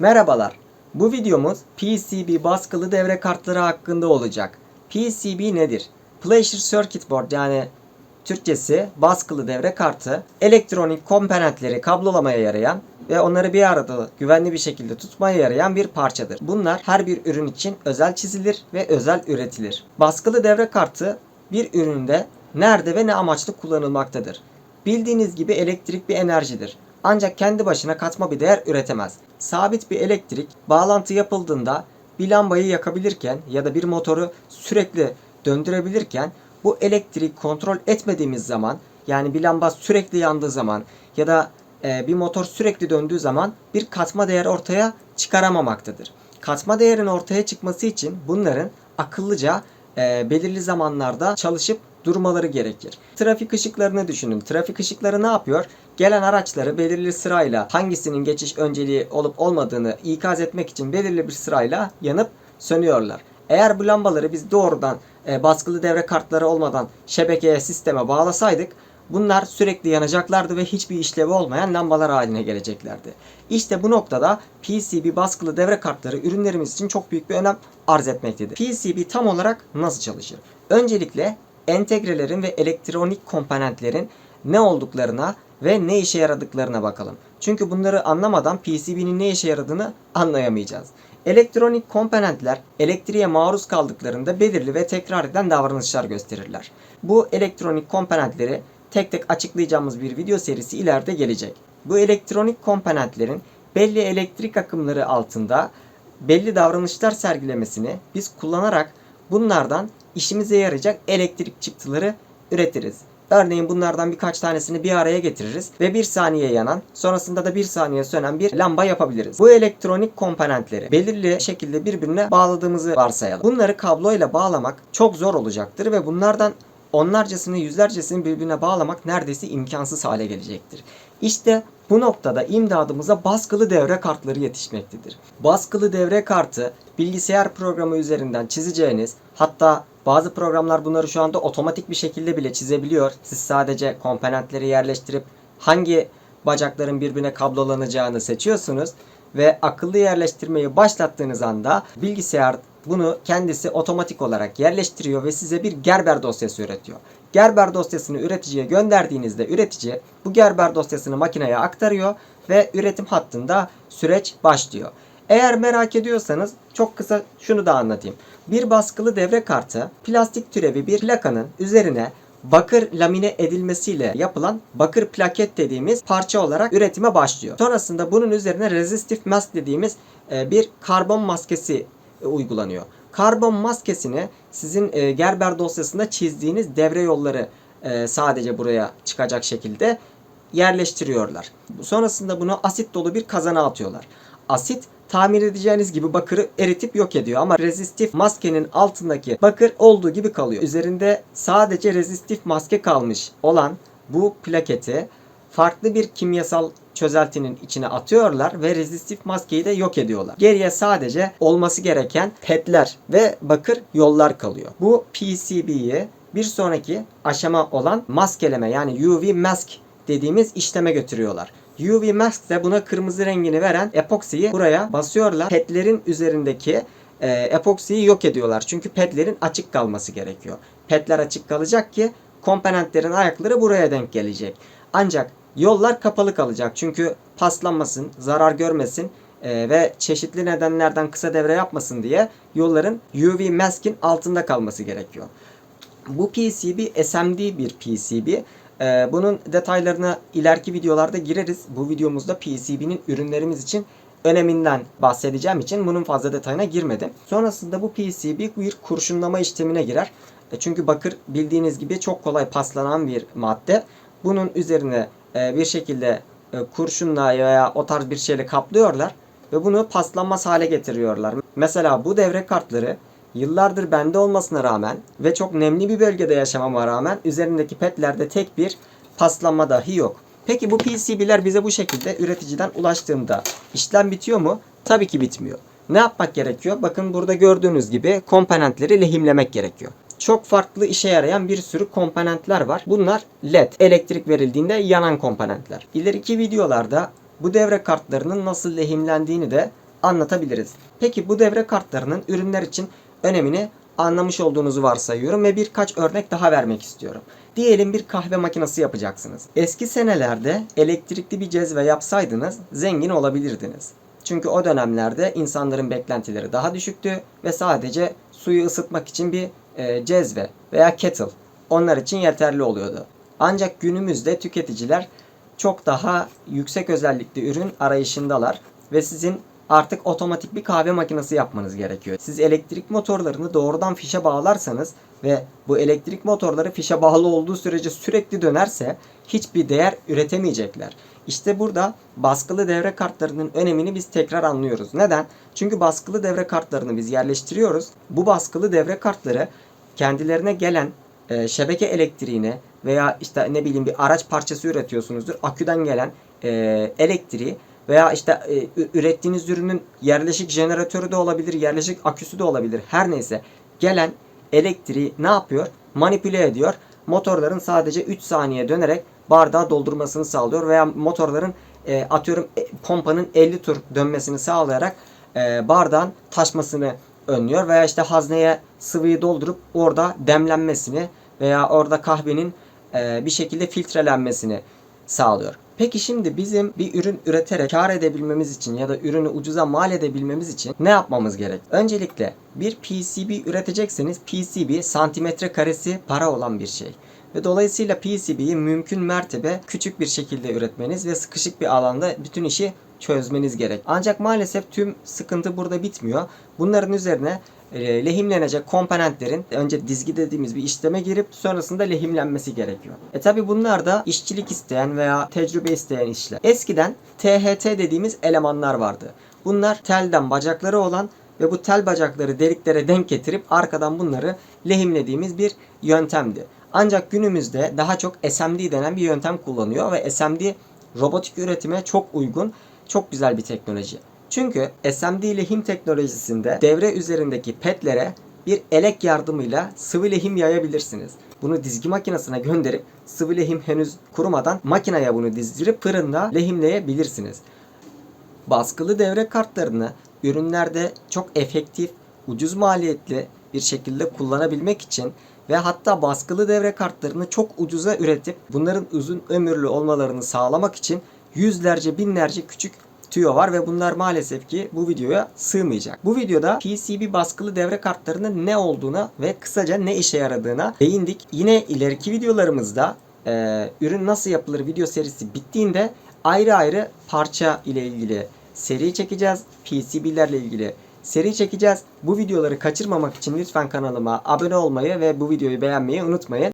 Merhabalar. Bu videomuz PCB baskılı devre kartları hakkında olacak. PCB nedir? Pleasure Circuit Board yani Türkçesi baskılı devre kartı, elektronik komponentleri kablolamaya yarayan ve onları bir arada güvenli bir şekilde tutmaya yarayan bir parçadır. Bunlar her bir ürün için özel çizilir ve özel üretilir. Baskılı devre kartı bir üründe nerede ve ne amaçlı kullanılmaktadır. Bildiğiniz gibi elektrik bir enerjidir. Ancak kendi başına katma bir değer üretemez. Sabit bir elektrik bağlantı yapıldığında bir lambayı yakabilirken ya da bir motoru sürekli döndürebilirken bu elektriği kontrol etmediğimiz zaman yani bir lamba sürekli yandığı zaman ya da e, bir motor sürekli döndüğü zaman bir katma değer ortaya çıkaramamaktadır. Katma değerin ortaya çıkması için bunların akıllıca e, belirli zamanlarda çalışıp durmaları gerekir. Trafik ışıklarını düşünün. Trafik ışıkları ne yapıyor? Gelen araçları belirli sırayla hangisinin geçiş önceliği olup olmadığını ikaz etmek için belirli bir sırayla yanıp sönüyorlar. Eğer bu lambaları biz doğrudan e, baskılı devre kartları olmadan şebekeye, sisteme bağlasaydık bunlar sürekli yanacaklardı ve hiçbir işlevi olmayan lambalar haline geleceklerdi. İşte bu noktada PCB baskılı devre kartları ürünlerimiz için çok büyük bir önem arz etmektedir. PCB tam olarak nasıl çalışır? Öncelikle entegrelerin ve elektronik komponentlerin ne olduklarına ve ne işe yaradıklarına bakalım. Çünkü bunları anlamadan PCB'nin ne işe yaradığını anlayamayacağız. Elektronik komponentler elektriğe maruz kaldıklarında belirli ve tekrar eden davranışlar gösterirler. Bu elektronik komponentleri tek tek açıklayacağımız bir video serisi ileride gelecek. Bu elektronik komponentlerin belli elektrik akımları altında belli davranışlar sergilemesini biz kullanarak bunlardan işimize yarayacak elektrik çıktıları üretiriz. Örneğin bunlardan birkaç tanesini bir araya getiririz ve bir saniye yanan, sonrasında da bir saniye sönen bir lamba yapabiliriz. Bu elektronik komponentleri belirli şekilde birbirine bağladığımızı varsayalım. Bunları kabloyla bağlamak çok zor olacaktır ve bunlardan onlarcasını yüzlercesini birbirine bağlamak neredeyse imkansız hale gelecektir. İşte bu noktada imdadımıza baskılı devre kartları yetişmektedir. Baskılı devre kartı bilgisayar programı üzerinden çizeceğiniz hatta bazı programlar bunları şu anda otomatik bir şekilde bile çizebiliyor. Siz sadece komponentleri yerleştirip hangi bacakların birbirine kablolanacağını seçiyorsunuz ve akıllı yerleştirmeyi başlattığınız anda bilgisayar bunu kendisi otomatik olarak yerleştiriyor ve size bir Gerber dosyası üretiyor. Gerber dosyasını üreticiye gönderdiğinizde üretici bu Gerber dosyasını makineye aktarıyor ve üretim hattında süreç başlıyor. Eğer merak ediyorsanız çok kısa şunu da anlatayım. Bir baskılı devre kartı plastik türevi bir plakanın üzerine bakır lamine edilmesiyle yapılan bakır plaket dediğimiz parça olarak üretime başlıyor. Sonrasında bunun üzerine resistive mask dediğimiz e, bir karbon maskesi uygulanıyor. Karbon maskesini sizin e, Gerber dosyasında çizdiğiniz devre yolları sadece buraya çıkacak şekilde yerleştiriyorlar. Sonrasında bunu asit dolu bir kazana atıyorlar. Asit tamir edeceğiniz gibi bakırı eritip yok ediyor ama rezistif maskenin altındaki bakır olduğu gibi kalıyor. Üzerinde sadece rezistif maske kalmış olan bu plaketi farklı bir kimyasal çözeltinin içine atıyorlar ve rezistif maskeyi de yok ediyorlar. Geriye sadece olması gereken petler ve bakır yollar kalıyor. Bu PCB'yi bir sonraki aşama olan maskeleme yani UV mask dediğimiz işleme götürüyorlar. UV mask de buna kırmızı rengini veren epoksiyi buraya basıyorlar. Petlerin üzerindeki e, epoksiyi yok ediyorlar. Çünkü petlerin açık kalması gerekiyor. Petler açık kalacak ki komponentlerin ayakları buraya denk gelecek. Ancak yollar kapalı kalacak. Çünkü paslanmasın, zarar görmesin e, ve çeşitli nedenlerden kısa devre yapmasın diye yolların UV mask'in altında kalması gerekiyor. Bu PCB SMD bir PCB. Ee, bunun detaylarına ileriki videolarda gireriz. Bu videomuzda PCB'nin ürünlerimiz için öneminden bahsedeceğim için bunun fazla detayına girmedim. Sonrasında bu PCB bir kurşunlama işlemine girer. E, çünkü bakır bildiğiniz gibi çok kolay paslanan bir madde. Bunun üzerine e, bir şekilde e, kurşunla veya o tarz bir şeyle kaplıyorlar ve bunu paslanmaz hale getiriyorlar. Mesela bu devre kartları Yıllardır bende olmasına rağmen ve çok nemli bir bölgede yaşamama rağmen üzerindeki petlerde tek bir paslanma dahi yok. Peki bu PCB'ler bize bu şekilde üreticiden ulaştığında işlem bitiyor mu? Tabii ki bitmiyor. Ne yapmak gerekiyor? Bakın burada gördüğünüz gibi komponentleri lehimlemek gerekiyor. Çok farklı işe yarayan bir sürü komponentler var. Bunlar LED, elektrik verildiğinde yanan komponentler. İleriki videolarda bu devre kartlarının nasıl lehimlendiğini de anlatabiliriz. Peki bu devre kartlarının ürünler için önemini anlamış olduğunuzu varsayıyorum ve birkaç örnek daha vermek istiyorum. Diyelim bir kahve makinesi yapacaksınız. Eski senelerde elektrikli bir cezve yapsaydınız zengin olabilirdiniz. Çünkü o dönemlerde insanların beklentileri daha düşüktü ve sadece suyu ısıtmak için bir e, cezve veya kettle onlar için yeterli oluyordu. Ancak günümüzde tüketiciler çok daha yüksek özellikli ürün arayışındalar ve sizin artık otomatik bir kahve makinesi yapmanız gerekiyor. Siz elektrik motorlarını doğrudan fişe bağlarsanız ve bu elektrik motorları fişe bağlı olduğu sürece sürekli dönerse hiçbir değer üretemeyecekler. İşte burada baskılı devre kartlarının önemini biz tekrar anlıyoruz. Neden? Çünkü baskılı devre kartlarını biz yerleştiriyoruz. Bu baskılı devre kartları kendilerine gelen e, şebeke elektriğini veya işte ne bileyim bir araç parçası üretiyorsunuzdur. Aküden gelen e, elektriği veya işte e, ürettiğiniz ürünün yerleşik jeneratörü de olabilir, yerleşik aküsü de olabilir. Her neyse gelen elektriği ne yapıyor? Manipüle ediyor. Motorların sadece 3 saniye dönerek bardağı doldurmasını sağlıyor veya motorların e, atıyorum e, pompanın 50 tur dönmesini sağlayarak e, bardağın taşmasını önlüyor veya işte hazneye sıvıyı doldurup orada demlenmesini veya orada kahvenin e, bir şekilde filtrelenmesini sağlıyor. Peki şimdi bizim bir ürün üreterek kar edebilmemiz için ya da ürünü ucuza mal edebilmemiz için ne yapmamız gerek? Öncelikle bir PCB üretecekseniz PCB santimetre karesi para olan bir şey. Ve dolayısıyla PCB'yi mümkün mertebe küçük bir şekilde üretmeniz ve sıkışık bir alanda bütün işi çözmeniz gerek. Ancak maalesef tüm sıkıntı burada bitmiyor. Bunların üzerine lehimlenecek komponentlerin önce dizgi dediğimiz bir işleme girip sonrasında lehimlenmesi gerekiyor. E tabi bunlar da işçilik isteyen veya tecrübe isteyen işler. Eskiden THT dediğimiz elemanlar vardı. Bunlar telden bacakları olan ve bu tel bacakları deliklere denk getirip arkadan bunları lehimlediğimiz bir yöntemdi. Ancak günümüzde daha çok SMD denen bir yöntem kullanıyor ve SMD robotik üretime çok uygun, çok güzel bir teknoloji. Çünkü SMD lehim teknolojisinde devre üzerindeki petlere bir elek yardımıyla sıvı lehim yayabilirsiniz. Bunu dizgi makinesine gönderip sıvı lehim henüz kurumadan makineye bunu dizdirip fırında lehimleyebilirsiniz. Baskılı devre kartlarını ürünlerde çok efektif, ucuz maliyetli bir şekilde kullanabilmek için ve hatta baskılı devre kartlarını çok ucuza üretip bunların uzun ömürlü olmalarını sağlamak için yüzlerce binlerce küçük tüyo var ve bunlar maalesef ki bu videoya sığmayacak. Bu videoda PCB baskılı devre kartlarının ne olduğuna ve kısaca ne işe yaradığına değindik. Yine ileriki videolarımızda e, ürün nasıl yapılır video serisi bittiğinde ayrı ayrı parça ile ilgili seri çekeceğiz. PCB'lerle ilgili seri çekeceğiz. Bu videoları kaçırmamak için lütfen kanalıma abone olmayı ve bu videoyu beğenmeyi unutmayın.